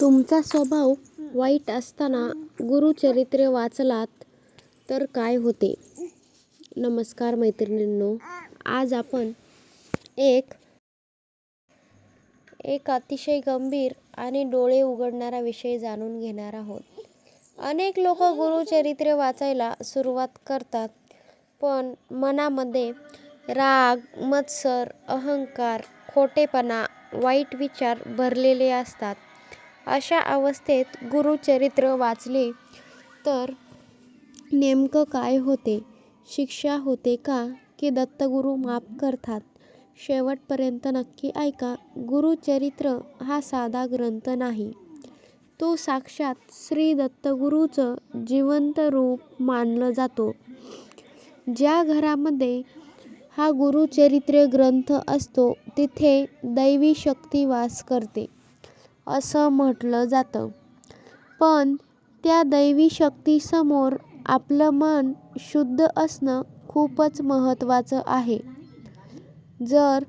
तुमचा स्वभाव वाईट असताना गुरुचरित्र वाचलात तर काय होते? नमस्कार मैत्रिणींनो, आज आपण एक एक अतिशय गंभीर आणि डोळे उघडणारा विषय जाणून घेणार आहोत. अनेक लोक गुरुचरित्रे वाचायला सुरुवात करतात पण मनामध्ये राग, मत्सर, अहंकार, खोटेपणा, वाईट विचार भरलेले असतात. अशा अवस्थेत गुरुचरित्र वाचले तर नेमकं काय होते? शिक्षा होते का की दत्तगुरू माफ करतात? शेवटपर्यंत नक्की ऐका. गुरुचरित्र हा साधा ग्रंथ नाही, तो साक्षात श्री दत्तगुरूचं जिवंत रूप मानलं जातो. ज्या घरामध्ये हा गुरुचरित्र ग्रंथ असतो तिथे दैवी शक्ती वास करते, असं म्हटलं जातं. पण त्या दैवी शक्तीसमोर आपलं मन शुद्ध असणं खूपच महत्त्वाचं आहे. जर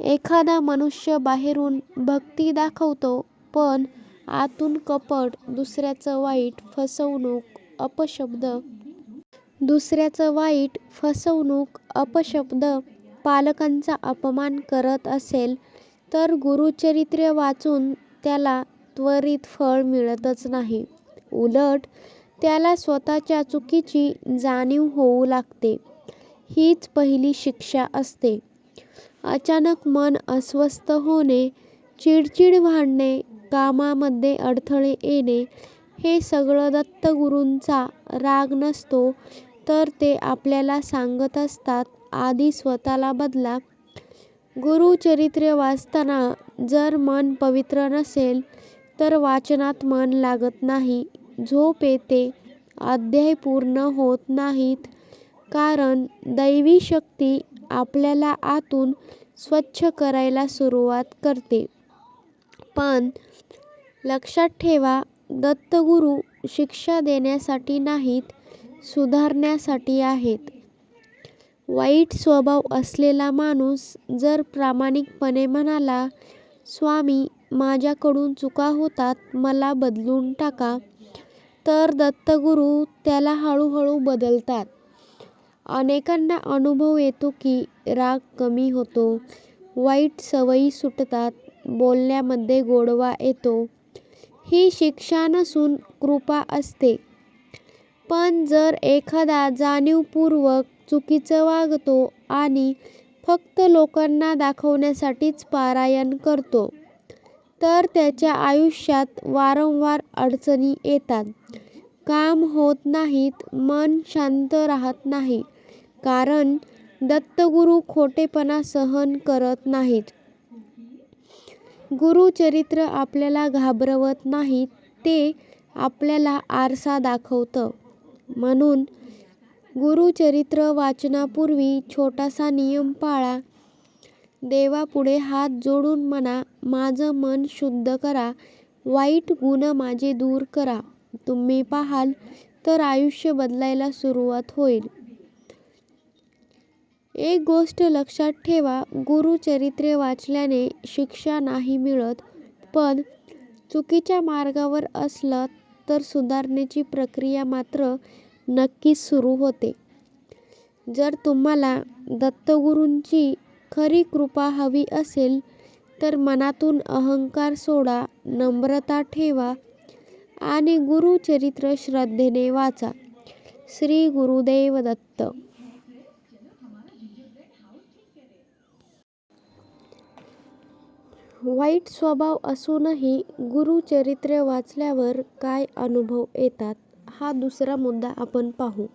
एखादा मनुष्य बाहेरून भक्ती दाखवतो पण आतून कपट, दुसऱ्याचं वाईट, फसवणूक, अपशब्द दुसऱ्याचं वाईट, फसवणूक, अपशब्द, पालकांचा अपमान करत असेल तर गुरुचरित्र वाचून त्याला त्वरित फळ मिळतच नाही. उलट त्याला स्वतःच्या चुकीची जाणीव होऊ लागते. हीच पहिली शिक्षा असते. अचानक मन अस्वस्थ होणे, चिडचिड वाढणे, कामामध्ये अडथळे येणे हे सगळं दत्तगुरूंचा राग नसतो तर ते आपल्याला सांगत असतात आधी स्वतःला बदला. गुरुचरित्र वाचताना जर मन पवित्र नसेल तर वाचनात मन लागत नाही, झोप येते, अध्याय पूर्ण होत नाहीत कारण दैवी शक्ती आपल्याला आतून स्वच्छ करायला सुरुवात करते. पण लक्षात ठेवा दत्तगुरू शिक्षा देण्यासाठी नाहीत, सुधारण्यासाठी आहेत. वाईट स्वभाव असलेला माणूस जर प्रामाणिकपणे म्हणाला, स्वामी माझ्याकडून चुका होतात, मला बदलून टाका, तर दत्तगुरू त्याला हळूहळू बदलतात. अनेकांना अनुभव येतो की राग कमी होतो, वाईट सवयी सुटतात, बोलण्यामध्ये गोडवा येतो. ही शिक्षा नसून कृपा असते. पण जर एखादा जाणीवपूर्वक चुकीचं वागतो आणि फक्त लोकांना दाखवण्यासाठीच पारायण करतो तर त्याच्या आयुष्यात वारंवार अडचणी येतात, कामं होत नाहीत, मन शांत राहत नाही कारण दत्तगुरू खोटेपणा सहन करत नाहीत. गुरुचरित्र आपल्याला घाबरवत नाही, ते आपल्याला आरसा दाखवतं. म्हणून गुरुचरित्र वाचनापूर्वी छोटासा नियम पाळा. देवापुढे हात जोडून म्हणा, माझं मन शुद्ध करा, वाईट गुण माझे दूर करा. तुम्ही पाहाल तर आयुष्य बदलायला सुरुवात होईल. एक गोष्ट लक्षात ठेवा गुरुचरित्र वाचल्याने शिक्षा नाही मिळत पण चुकीच्या मार्गावर असलं तर सुधारण्याची प्रक्रिया मात्र नक्कीच सुरू होते. जर तुम्हाला दत्तगुरूंची खरी कृपा हवी असेल तर मनातून अहंकार सोडा, नम्रता ठेवा आणि गुरुचरित्र श्रद्धेने वाचा. श्री गुरुदेव दत्त. वाईट स्वभाव असूनही गुरुचरित्र वाचल्यावर काय अनुभव येतात हा दुसरा मुद्दा आपण पाहू.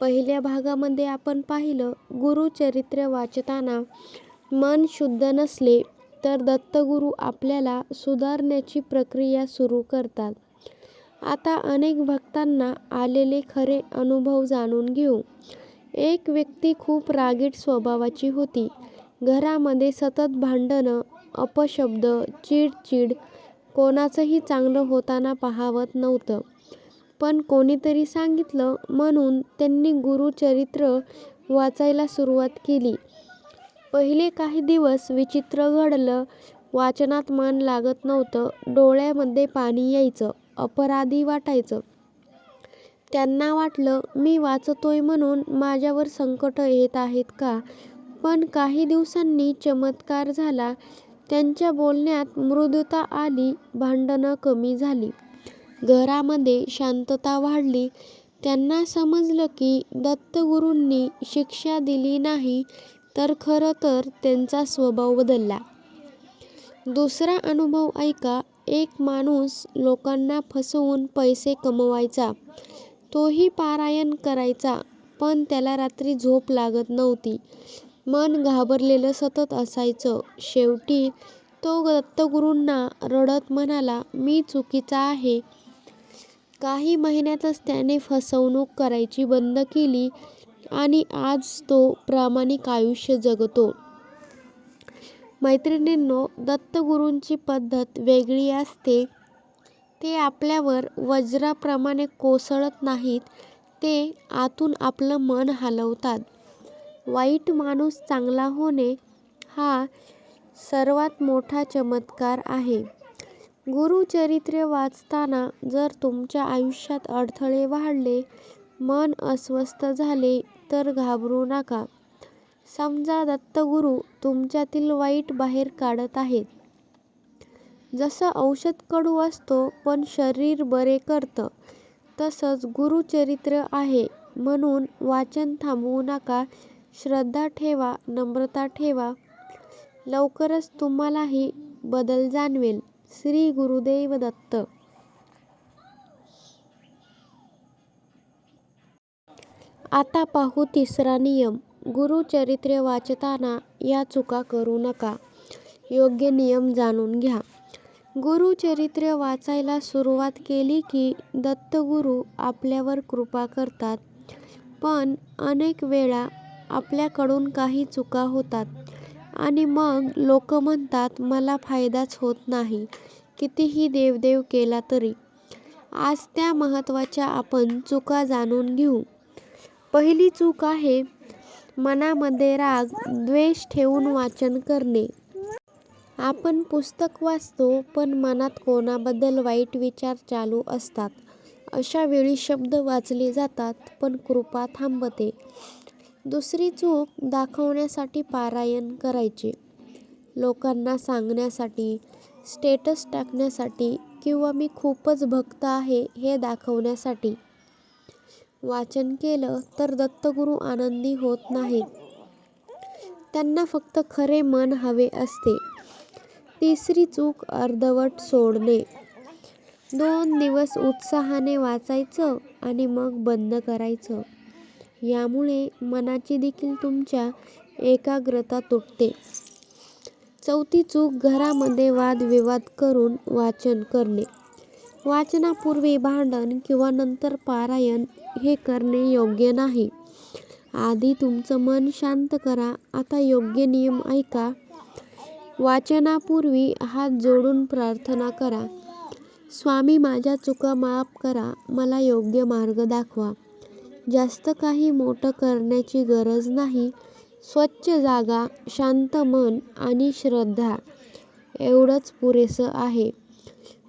पहिल्या भागामध्ये आपण पाहिलं गुरुचरित्र वाचताना मन शुद्ध नसले तर दत्तगुरू आपल्याला सुधारण्याची प्रक्रिया सुरू करतात. आता अनेक भक्तांना आलेले खरे अनुभव जाणून घेऊ. एक व्यक्ती खूप रागीट स्वभावाची होती. घरामध्ये सतत भांडणं, अपशब्द, चिडचिड, कोणाचंही चांगलं होताना पाहावत नव्हतं. पण कोणीतरी सांगितलं म्हणून त्यांनी गुरुचरित्र वाचायला सुरुवात केली. पहिले काही दिवस विचित्र घडलं. वाचनात मन लागत नव्हतं डोळ्यामध्ये पाणी यायचं अपराधी वाटायचं त्यांना वाटलं मी वाचतोय म्हणून माझ्यावर संकट येत आहेत का पण काही दिवसांनी चमत्कार झाला त्यांच्या बोलण्यात मृदुता आली भांडणं कमी झाली घरामध्ये शांतता वाढली. त्यांना समजलं की दत्तगुरूंनी शिक्षा दिली नाही तर खरं तर त्यांचा स्वभाव बदलला. दुसरा अनुभव ऐका. एक माणूस लोकांना फसवून पैसे कमवायचा. तोही पारायण करायचा पण त्याला रात्री झोप लागत नव्हती. मन घाबरलेलं सतत असायचं. शेवटी तो दत्तगुरूंना रडत म्हणाला मी चुकीचा आहे. काही महिन्यातच त्याने फसवणूक करायची बंद केली आणि आज तो प्रामाणिक आयुष्य जगतो. मैत्रिणींनो दत्तगुरूंची पद्धत वेगळी असते. ते आपल्यावर वज्राप्रमाणे कोसळत नाहीत ते आतून आपलं मन हलवतात. वाईट माणूस चांगला होणे हा सर्वात मोठा चमत्कार आहे. गुरुचरित्र वाचताना जर तुमच्या आयुष्यात अडथळे वाढले मन अस्वस्थ झाले तर घाबरू नका. समजा दत्तगुरू तुमच्यातील वाईट बाहेर काढत आहेत. जसं औषध कडू असतो पण शरीर बरे करतं तसंच गुरुचरित्र आहे. म्हणून वाचन थांबवू नका श्रद्धा ठेवा नम्रता ठेवा. लवकरच तुम्हालाही बदल जाणवेल. श्री गुरुदेव दत्त आता पाहू तिसरा नियम. गुरुचरित्र वाचताना या चुका करू नका. योग्य नियम जाणून घ्या. गुरुचरित्र वाचायला सुरुवात केली की दत्तगुरू आपल्यावर कृपा करतात. पण अनेक वेळा आपल्याकडून काही चुका होतात. आणि मग लोक म्हणतात मला फायदाच होत नाही. कितीही देवदेव केला तरी. आज त्या महत्त्वाच्या आपण चुका जाणून घेऊ. पहिली चूक आहे मनामध्ये राग द्वेष ठेवून वाचन करणे. आपण पुस्तक वाचतो पण मनात कोणाबद्दल वाईट विचार चालू असतात. अशा वेळी शब्द वाचले जातात पण कृपा थांबते. दुसरी चूक दाखवण्यासाठी पारायण करायचे. लोकांना सांगण्यासाठी स्टेटस टाकण्यासाठी किंवा मी खूपच भक्त आहे हे दाखवण्यासाठी. वाचन केलं तर दत्तगुरू आनंदी होत नाहीत. त्यांना फक्त खरे मन हवे असते. तिसरी चूक अर्धवट सोडणे. दोन दिवस उत्साहाने वाचायचं आणि मग बंद करायचं. यामुळे मनाची देखील तुमच्या एकाग्रता तुटते. चौथी चूक घरामध्ये वादविवाद करून वाचन करणे. वाचनापूर्वी भांडण किंवा नंतर पारायण हे करणे योग्य नाही. आधी तुमचं मन शांत करा. आता योग्य नियम ऐका. वाचनापूर्वी हात जोडून प्रार्थना करा. स्वामी माझ्या चुका माफ करा. मला योग्य मार्ग दाखवा. जास्त काही मोठं करण्याची गरज नाही. स्वच्छ जागा शांत मन आणि श्रद्धा एवढंच पुरेसं आहे.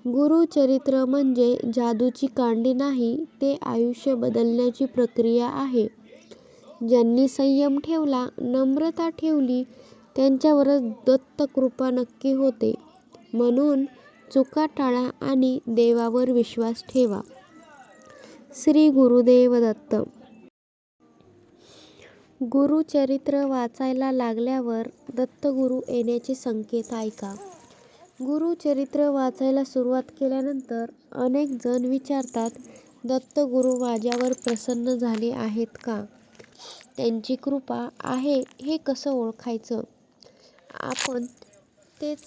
गुरुचरित्र म्हणजे जादूची कांडी नाही ते आयुष्य बदलण्याची प्रक्रिया आहे. ज्यांनी संयम ठेवला नम्रता ठेवली त्यांच्यावरच दत्तकृपा नक्की होते. म्हणून चुका टाळा आणि देवावर विश्वास ठेवा. श्री गुरुदेव दत्त गुरुचरित्र वाचायला लागल्यावर दत्तगुरू येण्याचे संकेत ऐका. गुरुचरित्र वाचायला सुरुवात केल्यानंतर अनेक जण विचारतात दत्तगुरू माझ्यावर प्रसन्न झाले आहेत का? त्यांची कृपा आहे हे कसं ओळखायचं? आपण तेच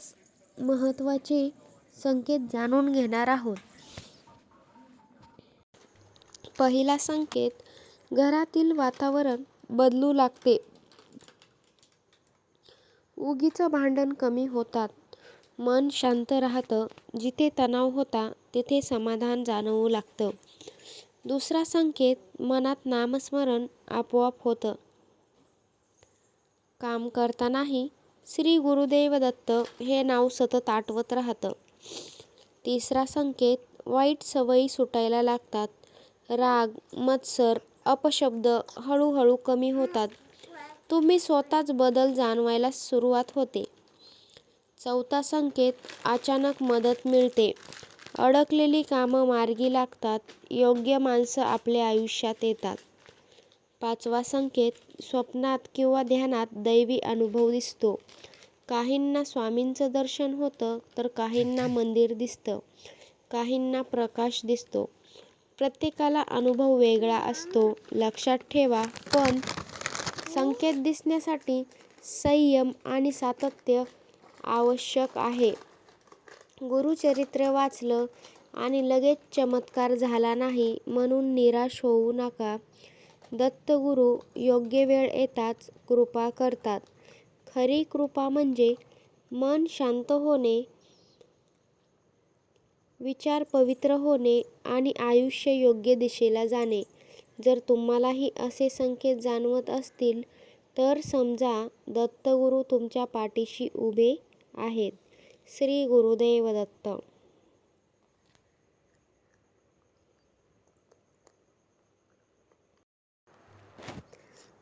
महत्त्वाचे संकेत जाणून घेणार आहोत. पहिला संकेत घरातील वातावरण बदलू लागते. उगीच भांडण कमी होतात. मन शांत राहतं. जिथे तणाव होता तिथे समाधान जाणवू लागतं. दुसरा संकेत मनात नामस्मरण आपोआप होतं. काम करतानाही श्री गुरुदेव दत्त हे नाव सतत आठवत राहतं. तिसरा संकेत वाईट सवयी सुटायला लागतात. राग मत्सर अपशब्द हळूहळू कमी होतात. तुम्ही स्वतःच बदल जाणवायला सुरुवात होते. चौथा संकेत अचानक मदत मिळते. अडकलेली कामं मार्गी लागतात. योग्य माणसं आपल्या आयुष्यात येतात. पाचवा संकेत स्वप्नात किंवा ध्यानात दैवी अनुभव दिसतो. काहींना स्वामींचं दर्शन होतं तर काहींना मंदिर दिसतं. काहींना प्रकाश दिसतो. प्रत्येकाला अनुभव वेगळा असतो. लक्षात ठेवा पण संकेत दिसण्यासाठी संयम आणि सातत्य आवश्यक आहे. गुरुचरित्र वाचलं आणि लगेच चमत्कार झाला नाही म्हणून निराश होऊ नका. दत्तगुरू योग्य वेळ येताच कृपा करतात. खरी कृपा म्हणजे मन शांत होणे विचार पवित्र होणे आणि आयुष्य योग्य दिशेला जाणे. जर तुम्हालाही असे संकेत जाणवत असतील तर समजा दत्तगुरू तुमच्या पाठीशी उभे आहेत. श्री गुरुदेव दत्त.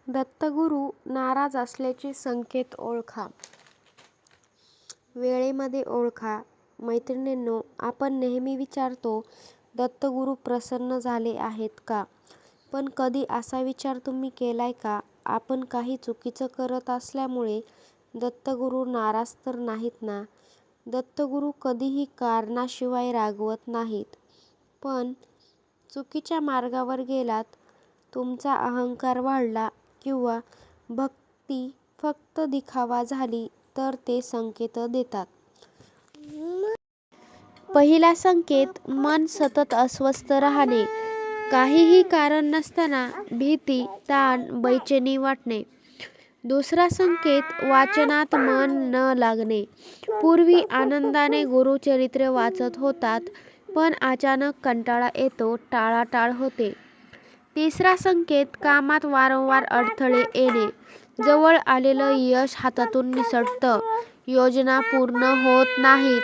दत्तगुरू नाराज असल्याचे संकेत ओळखा. वेळेमध्ये ओळखा. मैत्रिणींनो आपण नेहमी विचारतो दत्तगुरू प्रसन्न झाले आहेत का? पण कधी असा विचार तुम्ही केलाय का? आपण काही चुकीचं करत असल्यामुळे दत्तगुरू नाराज तर नाहीत ना? दत्तगुरू कधीही कारणाशिवाय रागवत नाहीत. पण चुकीच्या मार्गावर गेलात तुमचा अहंकार वाढला किंवा भक्ती फक्त दिखावा झाली तर ते संकेत देतात. पहिला संकेत मन सतत अस्वस्थ राहणे. काहीही कारण नसताना भीती ताण बैचेनी वाटणे. दुसरा संकेत वाचनात मन न लागणे. पूर्वी आनंदाने गुरुचरित्र वाचत होतात पण अचानक कंटाळा येतो टाळाटाळ होते. तिसरा संकेत कामात वारंवार अडथळे येणे. जवळ आलेलं यश हातातून निसटतं. योजना पूर्ण होत नाहीत.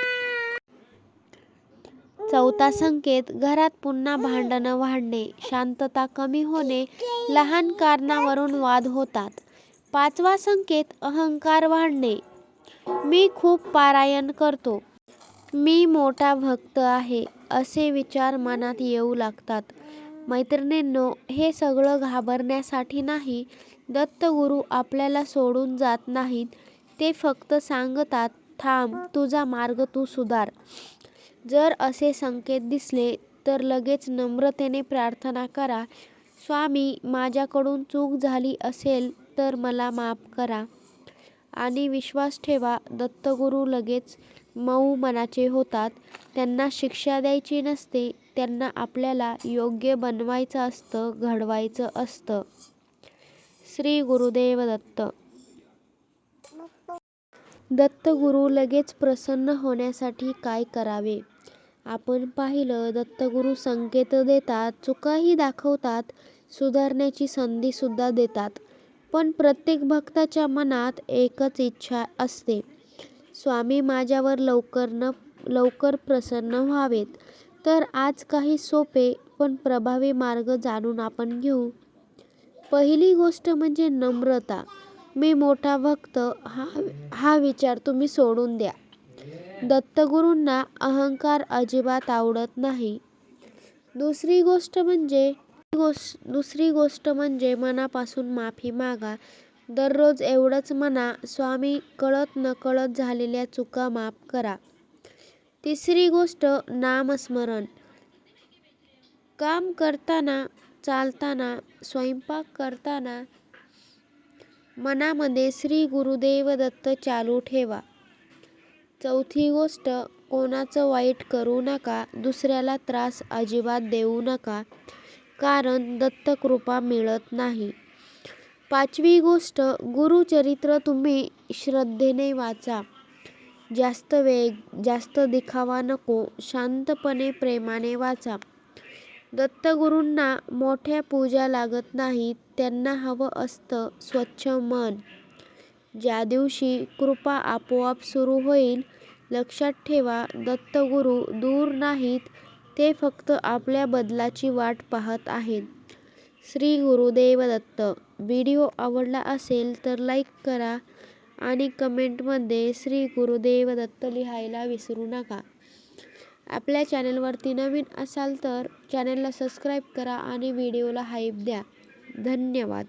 चौथा संकेत घरात पुन्हा भांडणं वाढणे. शांतता कमी होणे लहान कारणावरून वाद होतात. पाचवा संकेत अहंकार वाढणे. मी खूप पारायण करतो. मी मोठा भक्त आहे असे विचार मनात येऊ लागतात. मैत्रिणींनो हे सगळं घाबरण्यासाठी नाही. दत्तगुरू आपल्याला सोडून जात नाहीत. ते फक्त सांगतात थांब तुझा मार्ग तू सुधार. जर असे संकेत दिसले तर लगेच नम्रतेने प्रार्थना करा. स्वामी माझ्याकडून चूक झाली असेल तर मला माफ करा आणि विश्वास ठेवा. दत्तगुरू लगेच मऊ मनाचे होतात. त्यांना शिक्षा द्यायची नसते त्यांना आपल्याला योग्य बनवायचं असतं घडवायचं असतं. श्री गुरुदेव दत्त. दत्तगुरू लगेच प्रसन्न होण्यासाठी काय करावे? आपण पाहिलं दत्तगुरू संकेत देतात चुकाही दाखवतात सुधारण्याची संधीसुद्धा देतात. पण प्रत्येक भक्ताच्या मनात एकच इच्छा असते. स्वामी माझ्यावर लवकर न लवकर प्रसन्न व्हावेत. तर आज काही सोपे पण प्रभावी मार्ग जाणून आपण घेऊ. पहिली गोष्ट म्हणजे नम्रता. मी मोठा भक्त हा हा विचार तुम्ही सोडून द्या. दत्तगुरूंना अहंकार अजिबात आवडत नाही. दुसरी गोष्ट म्हणजे गोष्ट दुसरी गोष्ट म्हणजे मनापासून माफी मागा. दररोज एवढंच म्हणा स्वामी कळत नकळत झालेल्या चुका माफ करा. तिसरी गोष्ट नामस्मरण. काम करताना चालताना स्वयंपाक करताना मनामध्ये श्री गुरुदेव दत्त चालू ठेवा. चौथी गोष्ट कोणाचं वाईट करू नका दुसऱ्याला त्रास अजिबात देऊ नका कारण दत्तकृपा मिळत नाही. पाचवी गोष्ट गुरुचरित्र तुम्ही श्रद्धेने वाचा. जास्त वेग जास्त दिखावा नको शांतपणे प्रेमाने वाचा. दत्तगुरूंना मोठ्या पूजा लागत नाहीत त्यांना हवं असतं स्वच्छ मन ज्या दिवशी कृपा आपोआप सुरू होईल. लक्षात ठेवा दत्तगुरू दूर नाहीत, ते फक्त आपल्या बदलाची वाट पाहत आहेत. श्री गुरुदेव दत्त. व्हिडिओ आवडला असेल तर लाईक करा आणि कमेंटमध्ये श्री गुरुदेव दत्त लिहायला विसरू नका. आपल्या चॅनलवरती नवीन असाल तर चॅनलला सबस्क्राईब करा आणि व्हिडिओला हाईप द्या. धन्यवाद.